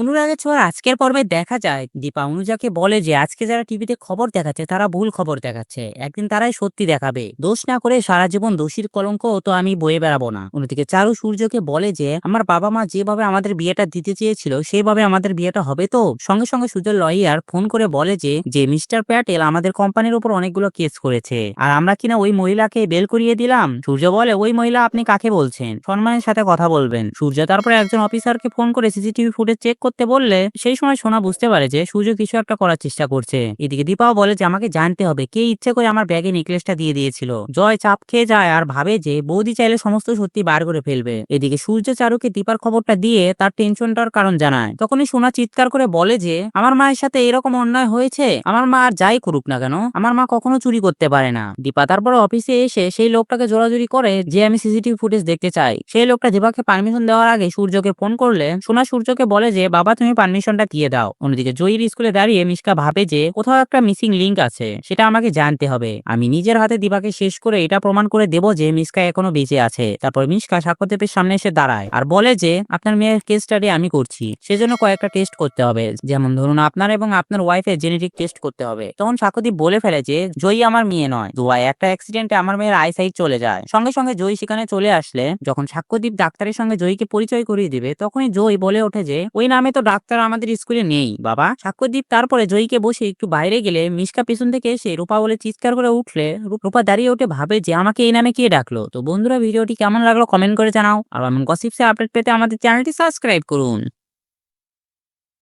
অনুরাগের ছোঁয়ার আজকের পর্বে দেখা যায়। দীপা অনুজাকে বলে যে, আজকে যারা টিভিতে খবর দেখাচ্ছে, তারা ভুল খবর দেখাচ্ছে। একদিন তারাই সত্যি দেখাবে। দোষ না করে সারা জীবন দোষীর কলঙ্ক তো আমি বয়ে বেড়াবো না। অন্যদিকে চারু সূর্যকে বলে যে, আমার বাবা মা যেভাবে আমাদের বিয়েটা দিতে চেয়েছিল সেভাবে আমাদের বিয়েটা হবে তো? সঙ্গে সঙ্গে সূর্যের লয়ার ফোন করে বলে যে যে, মিস্টার প্যাটেল আমাদের কোম্পানির উপর অনেকগুলো কেস করেছে। আর আমরা কিনা ওই মহিলাকে বেল করিয়ে দিলাম? সূর্য বলে, ওই মহিলা আপনি কাকে বলছেন? সম্মানের সাথে কথা বলবেন। সূর্য তারপরে একজন অফিসারকে ফোন করে সিসিটিভি ফুটেজ চেক করতে বললে সেই সময় সোনা বুঝতে পারে যে সূর্য কিছু একটা করার চেষ্টা করছে। এদিকে দীপাও বলে যে, আমাকে জানতে হবে, কে ইচ্ছে করে আমার ব্যাগে নেকলেসটা দিয়ে দিয়েছিল? জয় চাপ খেয়ে যায় আর ভাবে যে বৌদি চাইলে সমস্ত সত্যি বার করে ফেলবে। এদিকে সূর্য চারুকে দীপার খবরটা দিয়ে তার টেনশনটার কারণ জানায়। তখনই সোনা চিৎকার করে বলে যে, আমার মায়ের সাথে এরকম অন্যায় হয়েছে? আমার মা আর যাই করুক না কেন? আমার মা কখনো চুরি করতে পারে না। দীপা তারপর অফিসে এসে সেই লোকটাকে জোরাজুরি করে যে, আমি সিসিটিভি ফুটেজ দেখতে চাই। সেই লোকটা দীপাকে পারমিশন দেওয়ার আগে সূর্যকে ফোন করলে সোনা সূর্যকে বলে যে বাবা তুমি পারমিশনটা দিয়ে দাও। অন্যদিকে জয়ীর স্কুলে দাঁড়িয়ে মিশকা ভাবে যে কোথাও একটা মিসিং লিঙ্ক আছে, সেটা আমাকে জানতে হবে। আমি নিজের হাতে দিবাকে শেষ করে এটা প্রমাণ করে দেব যে মিশকা এখনও বেঁচে আছে। তারপর মিশকা সাক্ষ্যদেবের সামনে এসে দাঁড়ায় আর বলে যে, আপনার মেয়ের কেস স্টাডি আমি করছি। সেজন্য কয়েকটা টেস্ট করতে হবে। যেমন ধরুন আপনার এবং আপনার ওয়াইফের জেনেটিক টেস্ট করতে হবে। তখন সাক্ষ্যদীপ বলে ফেলে যে, জয়ী আমার মেয়ে নয়। দুয়ায় একটা অ্যাক্সিডেন্টে আমার মেয়ের আইসাইট চলে যায়। সঙ্গে সঙ্গে জয়ী সেখানে চলে আসলে। যখন সাক্ষ্যদীপ ডাক্তারের সঙ্গে জয়ীকে পরিচয় করিয়ে দিবে, তখনই জয় বলে ওঠে যে, ওই নামে তো ডাক্তার আমাদের স্কুলে নেই, বাবা। সাক্ষ্যদীপ তারপরে জয়ীকে বসে একটু বাইরে গেলে মিশকা পিছন থেকে এসে রূপা বলে চিৎকার করে উঠলে রূপ- রূপা দাঁড়িয়ে উঠে ভাবে যে আমাকে এই নামে কে ডাকলো। তো বন্ধুরা, ভিডিওটি কেমন লাগল কমেন্ট করে জানাও। আর এমন গসিপসে আপডেট পেতে আমাদের চ্যানেলটি সাবস্ক্রাইব করুন।